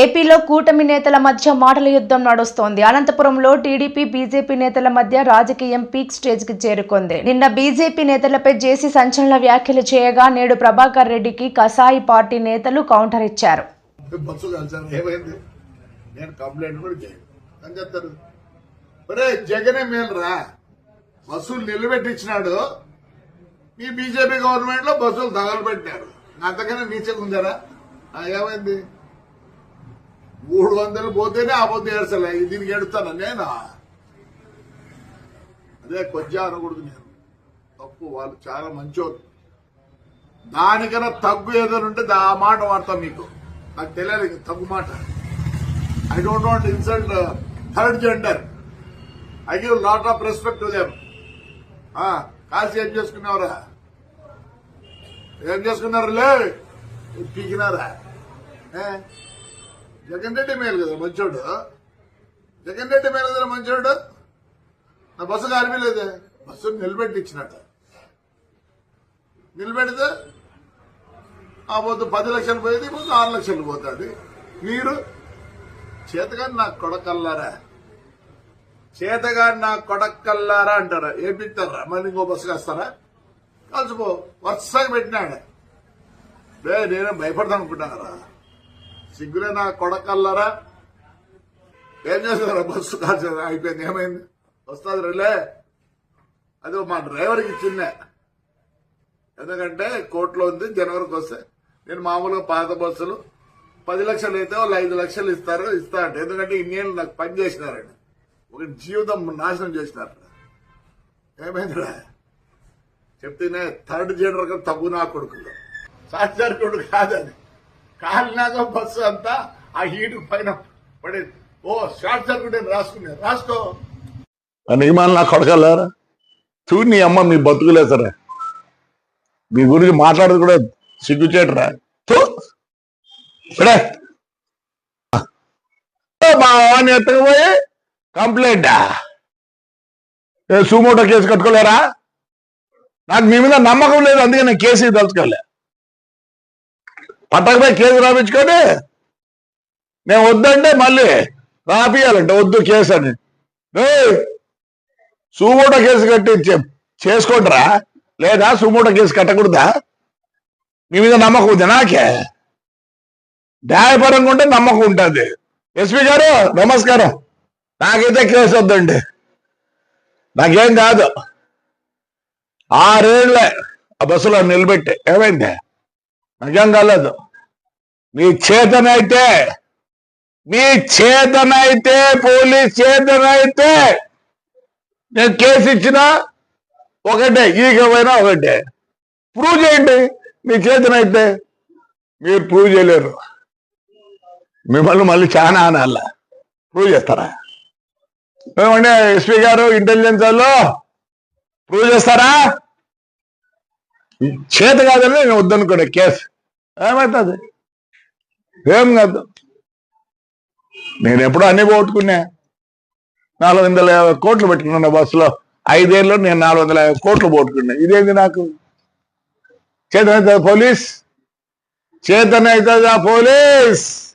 ఏపీలో కూటమి నేతల మధ్య మాటల యుద్ధం నడుస్తోంది. అనంతపురంలో టీడీపీ బీజేపీ నేతల మధ్య రాజకీయం పీక్ స్టేజ్కి చేరుకుంది. నిన్న బీజేపీ నేతలపై జేసీ సంచలన వ్యాఖ్యలు చేయగా నేడు ప్రభాకర్ రెడ్డికి కసాయి పార్టీ నేతలు కౌంటర్ ఇచ్చారు. బస్సులు నిలబెట్టించినాడు. మీ బీజేపీ గవర్నమెంట్లో బస్సులు తగలబెట్టారు అంతకన్నా నీచగా ఏమైంది? మూడు వందలు పోతేనే ఆ పొద్దు ఏడ్చలే. దీనికి ఎడుతాను నేనా? అదే కొద్దిగా అనకూడదు నేను. తప్పు వాళ్ళు చాలా మంచోళ్ళు. దానికన్నా తగ్గు ఏదైనా ఉంటే దా- ఆ మాట వాడతాం మీకు. నాకు తెలియాలి తగ్గు మాట. I don't want insult third gender I give lot of respect them Kashi కాల్సి ఏం చేసుకున్నావురా ఏం చేసుకున్నారు లే పీకినారా? ఏ? జగన్ రెడ్డి మేలు కదా మంచోడు? జగన్ రెడ్డి మేలు కదా మంచోడు? నా బస్సు కారిపోలేదే బస్సు నిలబెట్టించినట్టు. నిలబెడితే ఆ పొద్దు పది లక్షలు పోయేది ఇప్పుడు ఆరు లక్షలు పోతుంది. మీరు చేతగాని నా కొడకల్లారా? చేతగాని నా కొడకల్లారా అంటారా? ఏపిస్తారా మళ్ళీ ఇంకో బస్సు కాస్తారా? కలిసిపో వరుసగా పెట్టినాడు. రే నేనే భయపడతాను అనుకుంటున్నారా సిగ్గులే నా కొడకల్లారా? ఏం చేస్తున్నారా బస్సు కాల్చి అయిపోయింది. ఏమైంది? వస్తుంది రిలే. అది మా డ్రైవర్కి ఇచ్చిందే. ఎందుకంటే కోర్టులో ఉంది జనవరికి వస్తే. నేను మామూలుగా పాత బస్సులు పది లక్షలు అయితే వాళ్ళు ఐదు లక్షలు ఇస్తారు ఇస్తా అంటే. ఎందుకంటే ఇన్నేళ్ళు నాకు పని చేసినారండి. ఒక జీవితం నాశనం చేసినారు. ఏమైందిరా? చెప్తేనే థర్డ్ జనరల్ తగ్గు నా కొడుకులు. షార్ట్ కొడుకు కాదని కాలినాక బస్సు అంతా ఆ హీట్ పైన పడేది. ఓ షార్ట్ సర్క్యూట్ రాసుకునే రాసుకో. నియమాలు నా కొడకల్లారా? చూడు నీ అమ్మ మీ బతుకులేసరా మీ గురించి మాట్లాడదు కూడా సిగ్గుచేటరా మా వాడిని ఎత్తకపోయి కంప్లైంట్ సుమోటో కేసు కట్టుకోలేరా? నాకు మీ మీద నమ్మకం లేదు అందుకే నేను కేసు తలుచుకోలే. పట్టకపోయి కేసు రాపించుకొని మేము వద్దంటే మళ్ళీ రాపియాలంటే వద్దు కేసు అని. సుమూట కేసు కట్టి చేసుకుంటారా? లేదా సుమూట కేసు కట్టకూడదా? మీ మీద నమ్మకం ఉంది నాకే? న్యాయపరంగా ఉంటే నమ్మకం ఉంటుంది. ఎస్పీ గారు నమస్కారం. నాకైతే కేసు వద్దండి. నాకేం కాదు. ఆరేళ్ళే ఆ బస్సులో నిలబెట్టి. ఏమైంది? నిజం కాలేదు. మీ చేతనైతే మీ చేతనైతే పోలీస్ చేతనైతే నేను కేసు ఇచ్చినా ఒకటే ఈకపోయినా ఒకటే. ప్రూవ్ చేయండి మీ చేతనైతే. మీరు ప్రూవ్ చేయలేరు. మిమ్మల్ని మళ్ళీ చాలా అనాల. ప్రూవ్ చేస్తారా? ఏమంటే ఎస్పీ గారు ఇంటెలిజెన్స్ వాళ్ళు ప్రూవ్ చేస్తారా? చేత కాదని నేను వద్దనుకోండి కేసు. ఏమవుతుంది? ఏం కాదు. నేను ఎప్పుడో అన్ని పోగొట్టుకున్నా. నాలుగు వందల యాభై కోట్లు పెట్టుకున్నా బస్సులో. ఐదేళ్ళు నేను నాలుగు వందల యాభై కోట్లు పోగొట్టుకున్నా. ఇదేంది నాకు? చేతనవుతుంది పోలీస్. చేతనవుతుందా పోలీస్?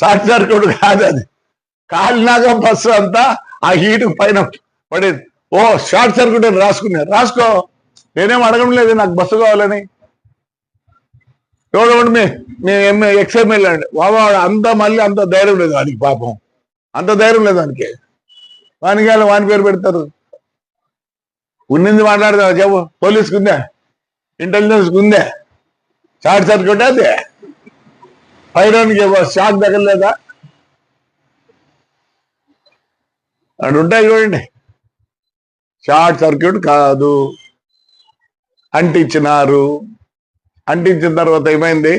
షార్ట్ సర్క్యూట్ కాదు అది. కాలినాక బస్సు అంతా ఆ హీట్ పైన పడేది. ఓ షార్ట్ సర్క్యూట్ అని రాసుకున్నా. రాసుకో. నేనేం అడగడం లేదు నాకు బస్సు కావాలని. ఎవడు మేము ఎంఏ ఎక్స్ఎంఎల్ అండి. బాబా అంత మళ్ళీ అంత ధైర్యం లేదు వానికి పాపం. అంత ధైర్యం లేదు వానికి. వానికి వాని పేరు పెడతారు? ఉన్నింది మాట్లాడదా? చెప్పు. పోలీస్కి ఉందా? ఇంటెలిజెన్స్ ఉందే? షార్ట్ సర్క్యూట్ అది? పైరానికి షాక్ తగలేదా అటు ఉంటాయి చూడండి. షార్ట్ సర్క్యూట్ కాదు. అంటించినారు. అంటించిన తర్వాత ఏమైంది?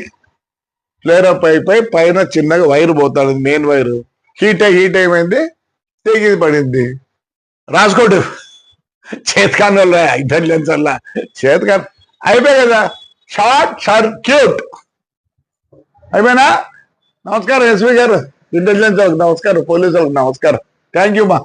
ఫ్లేరప్ అయిపోయి పైన చిన్నగా వైర్ పోతాడు మెయిన్ వైర్. హీట్ అయి హీట్ ఏమైంది? తెగి పడింది. రాసుకోడు. చేతకాని వల్ల ఇంటెలిజెన్స్ వల్ల. చేతకాని అయిపోయి కదా. షార్ట్ సర్క్యూట్ అయిపోయినా? నమస్కారం ఎస్వి గారు. ఇంటెలిజెన్స్ వాళ్ళకి నమస్కారం పోలీసు వాళ్ళకి నమస్కారం. థ్యాంక్ యూ మా